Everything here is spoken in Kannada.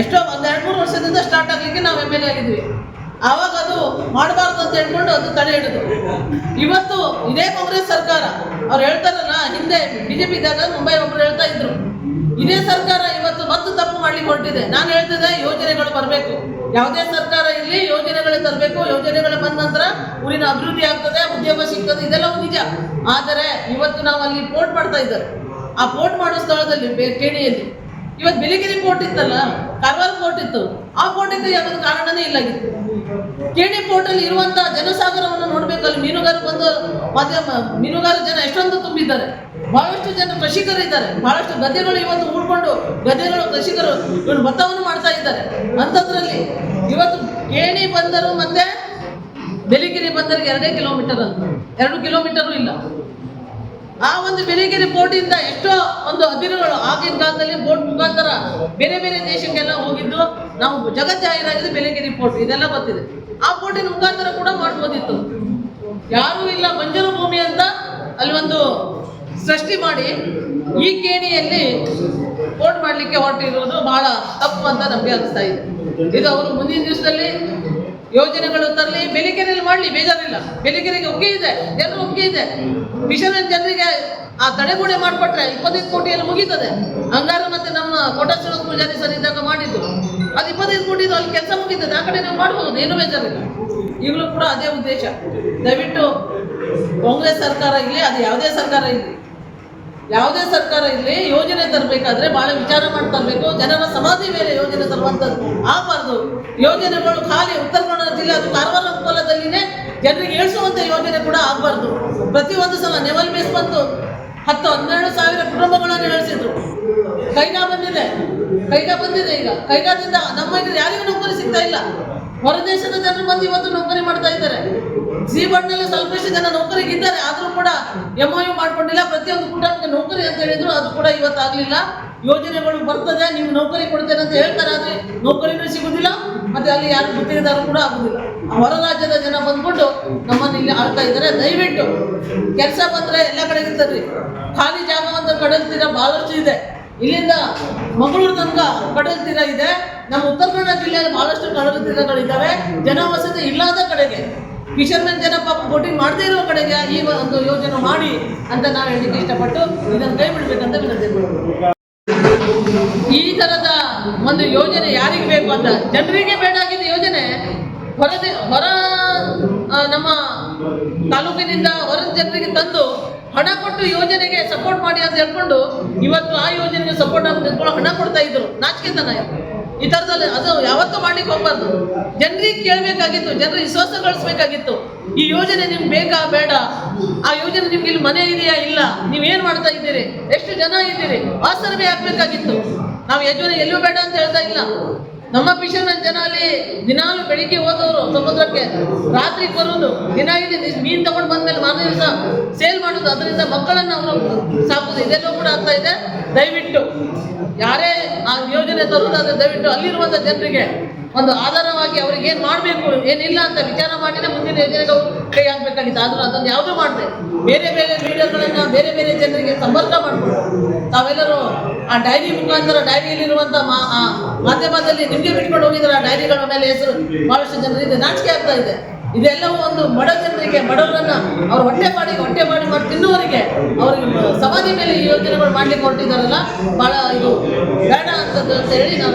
ಎಷ್ಟೋ ಒಂದು ಎರಡು ಮೂರು ವರ್ಷದಿಂದ ಸ್ಟಾರ್ಟ್ ಆಗಲಿಕ್ಕೆ ನಾವು ಎಂ ಎಲ್ ಎ ಆಗಿದ್ವಿ. ಆವಾಗ ಅದು ಮಾಡಬಾರ್ದು ಅಂತ ಹೇಳ್ಕೊಂಡು ಅದು ತಡೆ ಹಿಡಿದು. ಇವತ್ತು ಇದೇ ಕಾಂಗ್ರೆಸ್ ಸರ್ಕಾರ, ಅವ್ರು ಹೇಳ್ತಾರಲ್ಲ, ಹಿಂದೆ ಬಿಜೆಪಿ ಇದ್ದಾಗ ಮುಂಬೈ ಒಬ್ರು ಹೇಳ್ತಾ ಇದ್ರು. ಇದೇ ಸರ್ಕಾರ ಇವತ್ತು ಮತ್ತು ತಪ್ಪು ಮಾಡ್ಲಿಕ್ಕೆ ಹೊರಟಿದೆ. ನಾನು ಹೇಳ್ತಿದ್ದೆ ಯೋಜನೆಗಳು ಬರಬೇಕು. ಯಾವುದೇ ಸರ್ಕಾರ ಇರಲಿ, ಯೋಜನೆಗಳು ತರಬೇಕು. ಯೋಜನೆಗಳು ಬಂದ ನಂತರ ಊರಿನ ಅಭಿವೃದ್ಧಿ ಆಗ್ತದೆ, ಉದ್ಯೋಗ ಸಿಗ್ತದೆ ಇದೆಲ್ಲ ನಿಜ. ಆದರೆ ಇವತ್ತು ನಾವು ಅಲ್ಲಿ ಪೋರ್ಟ್ ಮಾಡ್ತಾ ಇದ್ದಾರೆ. ಆ ಪೋರ್ಟ್ ಮಾಡೋ ಸ್ಥಳದಲ್ಲಿ ಬೇರೆ ಇವತ್ತು ಬಿಲಿಗಿರಿ ಫೋರ್ಟ್ ಇತ್ತಲ್ಲ, ಕಾರವಾರ ಫೋರ್ಟ್ ಇತ್ತು. ಆ ಫೋರ್ಟಿಗೆ ಯಾವುದೊಂದು ಕಾರಣನೇ ಇಲ್ಲ ಕೇಣಿ ಪೋರ್ಟ್ ಅಲ್ಲಿ ಇರುವಂತಹ ಜನಸಾಗರವನ್ನು ನೋಡಬೇಕಲ್ಲಿ ಮೀನುಗಾರರು ಬಂದು ಮಾಧ್ಯಮ, ಮೀನುಗಾರ ಜನ ಎಷ್ಟೊಂದು ತುಂಬಿದ್ದಾರೆ. ಬಹಳಷ್ಟು ಜನ ಕೃಷಿಕರು ಇದ್ದಾರೆ. ಬಹಳಷ್ಟು ಗದ್ದೆಗಳು ಇವತ್ತು ಉಳ್ಕೊಂಡು ಗದ್ದೆಗಳು ಕೃಷಿಕರು ಇವನು ಭತ್ತವನ್ನು ಮಾಡ್ತಾ ಇದ್ದಾರೆ. ಅಂತದ್ರಲ್ಲಿ ಇವತ್ತು ಕೇಣಿ ಬಂದರು ಮತ್ತೆ ಬೆಲಿಗಿರಿ ಬಂದರಿಗೆ ಎರಡೇ ಕಿಲೋಮೀಟರ್ ಅಂತ. ಎರಡು ಕಿಲೋಮೀಟರ್ ಇಲ್ಲ. ಆ ಒಂದು ಬಿರಿಗಿರಿ ಬೋಟ್ ಇಂದ ಎಷ್ಟೋ ಒಂದು ಅದಿರುಗಳು ಆಗಿನ ಕಾಲದಲ್ಲಿ ಬೋಟ್ ಮುಖಾಂತರ ಬೇರೆ ಬೇರೆ ದೇಶಕ್ಕೆಲ್ಲ ಹೋಗಿದ್ದು, ನಾವು ಜಗತ್ ಜಾಹೀರಾಗಿದ್ದು ಬೆಲಿಗಿರಿ ಪೋರ್ಟ್ ಇದೆಲ್ಲ ಗೊತ್ತಿದೆ. ಆ ಬೋಟಿನ ಮುಖಾಂತರ ಕೂಡ ಮಾಡ್ಬೋದಿತ್ತು. ಯಾರು ಇಲ್ಲ ಬಂಜರು ಭೂಮಿ ಅಂತ ಅಲ್ಲಿ ಒಂದು ಸೃಷ್ಟಿ ಮಾಡಿ ಈ ಕೇಣಿಯಲ್ಲಿ ಬೋಟ್ ಮಾಡಲಿಕ್ಕೆ ಹೊರಟಿರುವುದು ಬಹಳ ತಪ್ಪು ಅಂತ ನಮಗೆ ಅನಿಸ್ತಾ ಇದೆ. ಇದು ಅವರು ಮುಂದಿನ ದಿವಸದಲ್ಲಿ ಯೋಜನೆಗಳು ತರಲಿ ಬೆಲಿಕೆರೆಯಲ್ಲಿ ಮಾಡಲಿ, ಬೇಜಾರಿಲ್ಲ. ಬೆಲಿಕೆರೆಗೆ ಒಪ್ಪಿಗೆ ಇದೆ ಜನರು ಒಪ್ಪಿಗೆ ಇದೆ. ಮಿಷನ್ ಜನರಿಗೆ ಆ ತಡೆಗೋಡೆ ಮಾಡಿಕೊಟ್ರೆ ಇಪ್ಪತ್ತೈದು ಕೋಟಿಯಲ್ಲಿ ಮುಗೀತದೆ. ಹಂಗಾರ ಮತ್ತೆ ನಮ್ಮ ಕೋಟೇಶ್ವರ ಪೂಜಾರಿ ಸರ್ ಇದ್ದಾಗ ಮಾಡಿದ್ದು. ಅದು ಇಪ್ಪತ್ತೈದು ಕೋಟಿದು ಅಲ್ಲಿ ಕೆಲಸ ಮುಗೀತದೆ. ಆ ಕಡೆ ನಾವು ಮಾಡ್ಬೋದು, ಏನು ಬೇಜಾರಿಲ್ಲ. ಈಗಲೂ ಕೂಡ ಅದೇ ಉದ್ದೇಶ. ದಯವಿಟ್ಟು ಕಾಂಗ್ರೆಸ್ ಸರ್ಕಾರ ಇರಲಿ, ಅದು ಯಾವುದೇ ಸರ್ಕಾರ ಇರಲಿ. ಯಾವುದೇ ಸರ್ಕಾರ ಇರಲಿ, ಯೋಜನೆ ತರಬೇಕಾದ್ರೆ ಬಹಳ ವಿಚಾರ ಮಾಡಿ ತರಬೇಕು. ಜನರ ಸಮಾಧಿ ಮೇಲೆ ಯೋಜನೆ ತರುವಂಥದ್ದು ಆಗಬಾರ್ದು. ಯೋಜನೆಗಳು ಖಾಲಿ, ಉತ್ತರ ಕನ್ನಡ ಜಿಲ್ಲೆ ಅದು ಕಾರವಾರ ಉಪಲದಲ್ಲಿನೇ ಜನರಿಗೆ ಏಳಿಸುವಂಥ ಯೋಜನೆ ಕೂಡ ಆಗಬಾರ್ದು. ಪ್ರತಿಯೊಂದು ಸಲ ನೆವಲ್ ಬೇಸ್ ಬಂತು ಹತ್ತು ಹನ್ನೆರಡು ಸಾವಿರ ಕುಟುಂಬಗಳನ್ನು ಇಳಿಸಿದ್ರು ಕೈಗಾ ಬಂದಿದೆ ಕೈಗಾ ಬಂದಿದೆ ಈಗ. ಕೈಗಾದಿಂದ ನಮ್ಮ ಯಾರಿಗೂ ನೌಕರಿ ಸಿಗ್ತಾ ಇಲ್ಲ. ಹೊರದೇಶದ ಜನರು ಬಂದು ಇವತ್ತು ನೌಕರಿ ಮಾಡ್ತಾ ಇದ್ದಾರೆ. ಸಿ ಬಣ್ಣಲ್ಲಿ ಸ್ವಲ್ಪ ಜನ ನೌಕರಿಗಿದ್ದಾರೆ ಆದರೂ ಕೂಡ ಎಂ ಯು ಮಾಡ್ಕೊಂಡಿಲ್ಲ. ಪ್ರತಿಯೊಂದು ಕುಟುಂಬಕ್ಕೆ ನೌಕರಿ ಅಂತ ಹೇಳಿದ್ರು, ಅದು ಕೂಡ ಇವತ್ತಾಗಲಿಲ್ಲ. ಯೋಜನೆಗಳು ಬರ್ತದೆ, ನೀವು ನೌಕರಿ ಕೊಡ್ತೇನೆ ಅಂತ ಹೇಳ್ತಾರೆ, ಆದರೆ ನೌಕರಿನೂ ಸಿಗುದಿಲ್ಲ, ಮತ್ತೆ ಅಲ್ಲಿ ಯಾರು ಗುತ್ತಿಗೆದಾರರು ಕೂಡ ಆಗುದಿಲ್ಲ. ಹೊರ ರಾಜ್ಯದ ಜನ ಬಂದ್ಬಿಟ್ಟು ನಮ್ಮನ್ನು ಇಲ್ಲಿ ಆಳ್ತಾ ಇದ್ದಾರೆ. ದಯವಿಟ್ಟು ಕೆಲಸ ಬಂದ್ರೆ ಎಲ್ಲ ಕಡೆ ಇರ್ತದ್ರಿ ಖಾಲಿ ಜಾಗವಂತ ಕಡಲ್ ತೀರ ಬಹಳಷ್ಟು ಇದೆ. ಇಲ್ಲಿಂದ ಮಂಗಳೂರು ತನಕ ಕಡಲ್ ತೀರ ಇದೆ. ನಮ್ಮ ಉತ್ತರ ಕನ್ನಡ ಜಿಲ್ಲೆಯಲ್ಲಿ ಬಹಳಷ್ಟು ಕಡಲ ಜನ ವಸತಿ ಇಲ್ಲದ ಕಡೆಗೆ ಫಿಶರ್ಮನ್ ಜನ ಪಾಪ ಬೋಟಿಂಗ್ ಮಾಡದೇ ಇರೋ ಕಡೆಗೆ ಈ ಒಂದು ಯೋಜನೆ ಮಾಡಿ ಅಂತ ನಾವು ಹೇಳಲಿಕ್ಕೆ ಇಷ್ಟಪಟ್ಟು ಇದನ್ನು ಕೈ ಬಿಡಬೇಕಂತ ವಿನಂತಿ. ಈ ತರದ ಒಂದು ಯೋಜನೆ ಯಾರಿಗೆ ಬೇಕು ಅಂತ? ಜನರಿಗೆ ಬೇಡಾಗಿದ್ದ ಯೋಜನೆ ಹೊರದೆ ಹೊರ ನಮ್ಮ ತಾಲೂಕಿನಿಂದ ಹೊರ ಜನರಿಗೆ ತಂದು ಹಣ ಕೊಟ್ಟು ಯೋಜನೆಗೆ ಸಪೋರ್ಟ್ ಮಾಡಿ ಅಂತ ಹೇಳ್ಕೊಂಡು ಇವತ್ತು ಆ ಯೋಜನೆಗೆ ಸಪೋರ್ಟ್ ಅಂತ ಹೇಳ್ಕೊಂಡು ಹಣ ಕೊಡ್ತಾ ಇದ್ರು. ನಾಚಿಕೆತನ. ಈ ಥರದಲ್ಲಿ ಅದು ಯಾವತ್ತೂ ಮಾಡ್ಲಿಕ್ಕೆ ಹೋಗ್ಬಾರ್ದು. ಜನರಿಗೆ ಕೇಳಬೇಕಾಗಿತ್ತು, ಜನರಿಗೆ ವಿಶ್ವಾಸ ಗಳಿಸ್ಬೇಕಾಗಿತ್ತು. ಈ ಯೋಜನೆ ನಿಮ್ಗೆ ಬೇಕಾ, ಬೇಡ? ಆ ಯೋಜನೆ ನಿಮ್ಗೆ ಇಲ್ಲಿ ಮನೆ ಇದೆಯಾ? ಇಲ್ಲ. ನೀವೇನು ಮಾಡ್ತಾ ಇದ್ದೀರಿ? ಎಷ್ಟು ಜನ ಇದ್ದೀರಿ? ಆಗ್ಬೇಕಾಗಿತ್ತು. ನಾವು ಯೋಜನೆ ಎಲ್ಲೂ ಬೇಡ ಅಂತ ಹೇಳ್ತಾ ಇಲ್ಲ. ನಮ್ಮ ಪಿಶನ ಜನ ಅಲ್ಲಿ ದಿನಾಲು ಬೆಳಿಗ್ಗೆ ಹೋದವರು ಸಮುದ್ರಕ್ಕೆ, ರಾತ್ರಿ ಬರೋದು, ದಿನ ಇದೆ ಮೀನು ತಗೊಂಡು ಬಂದ್ಮೇಲೆ ಮಾರನೇ ದಿವಸ ಸೇಲ್ ಮಾಡೋದು, ಅದರಿಂದ ಮಕ್ಕಳನ್ನು ಅವರು ಸಾಕೋದು. ಇದೆಲ್ಲವೂ ಕೂಡ ಆಗ್ತಾ ಇದೆ. ದಯವಿಟ್ಟು, ಯಾರೇ ಆ ಯೋಜನೆ ತರುವುದಾದ್ರೆ ದಯವಿಟ್ಟು ಅಲ್ಲಿರುವಂಥ ಜನರಿಗೆ ಒಂದು ಆಧಾರವಾಗಿ ಅವ್ರಿಗೆ ಏನು ಮಾಡಬೇಕು ಏನಿಲ್ಲ ಅಂತ ವಿಚಾರ ಮಾಡಿದ್ರೆ ಮುಂದಿನ ಯೋಜನೆಗಳು ಕೈ ಹಾಕ್ಬೇಕಾಗಿತ್ತು. ಆದ್ರೂ ಅದನ್ನು ಯಾವುದೂ ಮಾಡಿದೆ ಬೇರೆ ಬೇರೆ ವಿಡಿಯೋಗಳನ್ನು ಬೇರೆ ಬೇರೆ ಜನರಿಗೆ ಸಂಪರ್ಕ ಮಾಡಿಕೊಂಡು ತಾವೆಲ್ಲರೂ ಆ ಡೈರಿ ಮುಖಾಂತರ ಡೈರಿಯಲ್ಲಿರುವಂಥ ಮಾ ಮಾಧ್ಯಮದಲ್ಲಿ ನಿಮಗೆ ಬಿಟ್ಕೊಂಡು ಹೋಗಿದ್ರೆ ಆ ಡೈರಿಗಳ ಮೇಲೆ ಹೆಸರು ಬಹಳಷ್ಟು ಜನರಿಗೆ ನಾಚಿಕೆ ಆಗ್ತಾ ಇದೆ. ಇದೆಲ್ಲವೂ ಒಂದು ಬಡ ಜನರಿಗೆ, ಬಡವರನ್ನ ಅವ್ರ ಹೊಟ್ಟೆ ಮಾಡಿ ಹೊಟ್ಟೆ ಮಾಡಿ ಮಾಡಿ ತಿನ್ನುವರಿಗೆ ಅವ್ರಿಗೆ ಸಮಾಧಿ ಮೇಲೆ ಈ ಯೋಜನೆಗಳು ಮಾಡ್ಲಿಕ್ಕೆ ಹೊರಟಿದ್ದಾರಲ್ಲ, ಬಹಳ ಇದು ಬೇಡ ಅಂತದ್ದು ಅಂತ ಹೇಳಿ ನಾವು